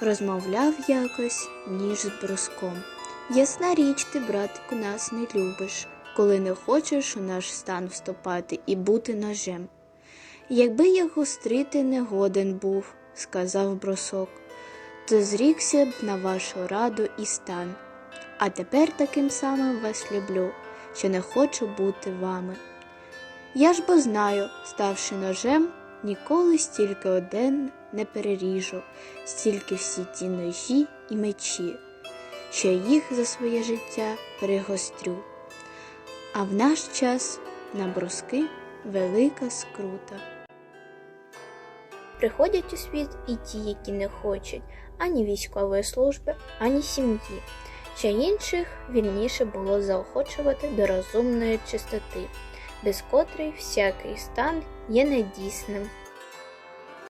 Розмовляв якось ніж з бруском. Ясна річ, ти, братику, нас не любиш, коли не хочеш у наш стан вступати і бути ножем. Якби я гострити не годен був, сказав брусок, то зрікся б на вашу раду і стан. А тепер таким самим вас люблю, що не хочу бути вами. Я ж бо знаю, ставши ножем, ніколи стільки один не переріжу, стільки всі ті ножі і мечі, що їх за своє життя перегострю. А в наш час на бруски велика скрута. Приходять у світ і ті, які не хочуть ані військової служби, ані сім'ї. Ще інших вільніше було заохочувати до розумної чистоти, без котрої всякий стан є недійсним.